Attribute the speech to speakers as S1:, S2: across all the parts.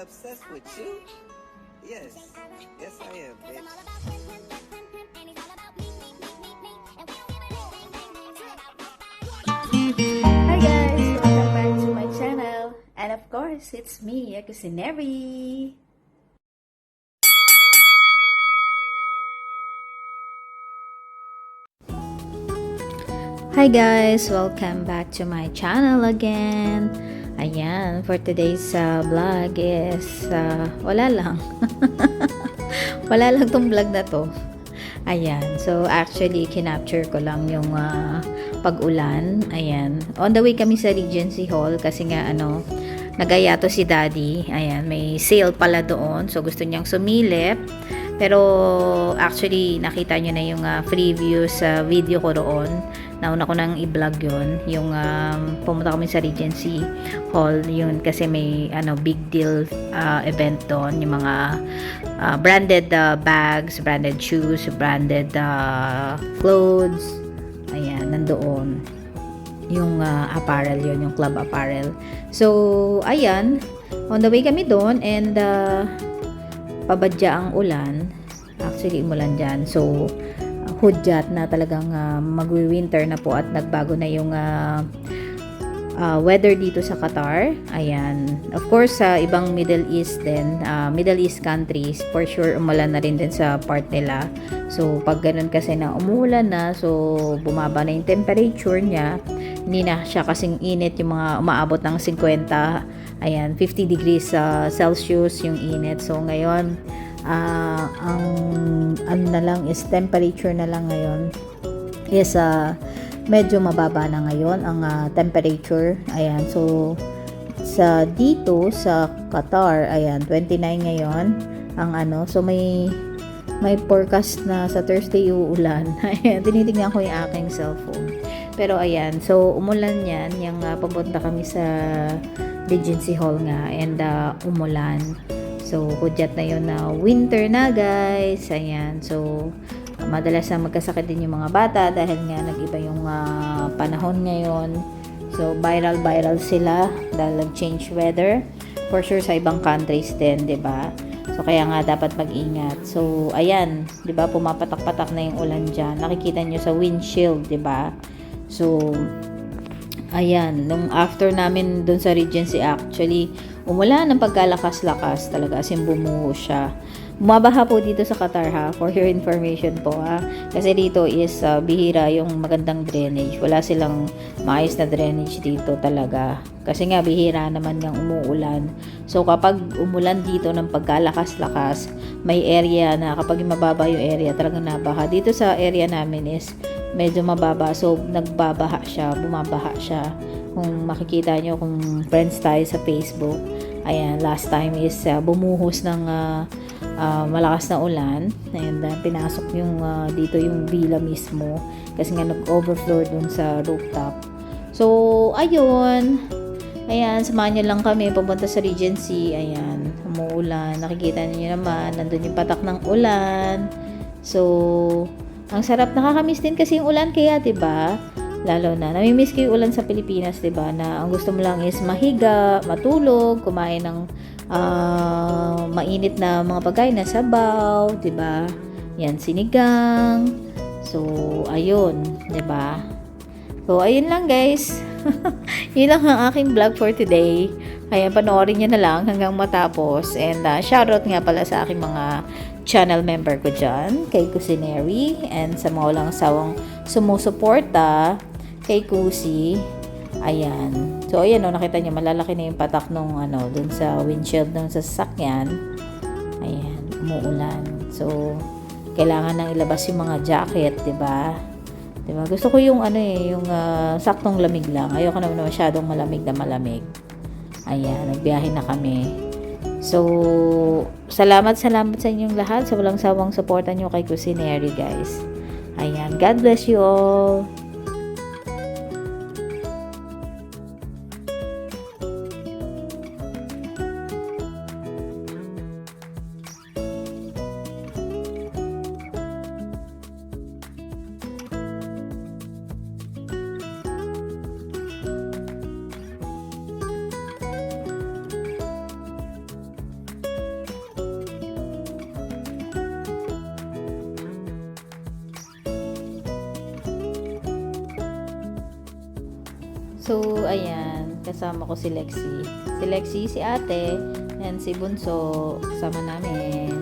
S1: Obsessed with you? Yes. Yes, I am, bitch.
S2: Hi guys! Welcome back to my channel. And of course, it's me, Kusineri. Hi guys! Welcome back to my channel again. Ayan, for today's uh, vlog is uh, wala lang. wala lang tong vlog na to. Ayan, so actually, kinapture ko lang yung uh, pag-ulan. Ayan, on the way kami sa Regency Hall kasi nga ano, nagaya to si Daddy. Ayan, may sale pala doon. So, gusto niyang sumilip. Pero, actually, nakita niyo na yung uh, preview sa video ko roon. Nauna ko nang i-vlog yun. Yung um, pumunta kami sa Regency Hall. Yun, kasi may ano, big deal uh, event doon. Yung mga uh, branded uh, bags, branded shoes, branded uh, clothes. Ayan, nandoon yung uh, apparel yon yung club apparel. So, ayan, on the way kami doon and uh, pabadya ang ulan. Actually, umulan dyan. So, hudyat na talagang uh, magwi-winter na po at nagbago na yung uh, uh, weather dito sa Qatar. Ayan. Of course, sa ibang Middle East din, uh, Middle East countries, for sure umulan na rin din sa part nila. So, pag ganun kasi na umulan na, so bumaba na yung temperature niya, hindi na siya kasing init yung mga umaabot ng 50, ayan, 50 degrees uh, Celsius yung init. So, ngayon, uh, ang ano na lang is temperature na lang ngayon is uh, medyo mababa na ngayon ang uh, temperature. Ayan, so sa dito sa Qatar, ayan, 29 ngayon ang ano. So may may forecast na sa Thursday uulan. Ayan, tinitingnan ko yung aking cellphone. Pero ayan, so umulan yan, yung uh, papunta kami sa Regency Hall nga and uh, umulan. So, hudyat na yun na winter na guys. Ayan, so madalas na magkasakit din yung mga bata dahil nga nag-iba yung uh, panahon ngayon. So, viral-viral sila dahil nag-change weather. For sure sa ibang countries din, 'di ba? So, kaya nga dapat mag-ingat. So, ayan, 'di ba? Pumapatak-patak na yung ulan diyan. Nakikita nyo sa windshield, 'di ba? So, ayan, nung after namin dun sa Regency actually, umulan ng pagkalakas-lakas talaga, as in bumuho siya. Bumabaha po dito sa Qatar ha, for your information po ha. Kasi dito is uh, bihira yung magandang drainage. Wala silang maayos na drainage dito talaga. Kasi nga bihira naman yung umuulan. So kapag umulan dito ng pagkalakas-lakas, may area na kapag mababa yung area, talagang nabaha. Dito sa area namin is medyo mababa. So nagbabaha siya, bumabaha siya. Kung makikita nyo, kung friends tayo sa Facebook, ayan, last time is uh, bumuhos ng uh, uh, malakas na ulan. And uh, pinasok yung uh, dito yung villa mismo. Kasi nga nag-overflow dun sa rooftop. So ayun. Ayan samahan nyo lang kami. Pupunta sa Regency ayan umuulan. Nakikita niyo naman nandun yung patak ng ulan. So ang sarap nakakamiss din kasi yung ulan kaya 'di ba lalo na namimiss ko yung ulan sa Pilipinas 'di ba na ang gusto mo lang is mahiga matulog kumain ng uh, mainit na mga pagkain na sabaw, 'di ba? Yan sinigang. So, ayun, 'di ba? So, ayun lang guys. yun lang ang aking vlog for today. Kaya panoorin nyo na lang hanggang matapos. And uh, shoutout nga pala sa aking mga channel member ko dyan. Kay Cusineri. And sa mga walang sawang sumusuporta kay Kusi. Ayan. So, ayan o, nakita niyo, malalaki na yung patak nung ano, dun sa windshield ng sasakyan. Ayan, umuulan. So, kailangan nang ilabas yung mga jacket, 'di ba? 'Di ba? Gusto ko yung ano eh, yung uh, saktong lamig lang. Ayoko naman masyadong malamig na malamig. Ayan, nagbiyahe na kami. So, salamat, salamat sa inyong lahat sa walang sawang suporta nyo kay Cusineri, guys. Ayan, God bless you all. So, ayan, kasama ko si Lexi. Si Lexi, si ate, and si Bunso, kasama namin.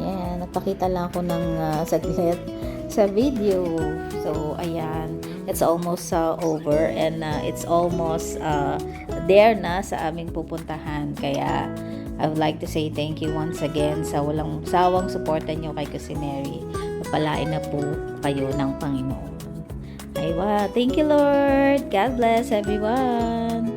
S2: Ayan, nagpakita lang ako ng uh, saglit sa video. So, ayan, it's almost uh, over and uh, it's almost uh, there na sa aming pupuntahan. Kaya, I would like to say thank you once again sa walang sawang suporta nyo kay Kusineri. Mapalain na po kayo ng Panginoon. Aywa, thank you Lord. God bless everyone.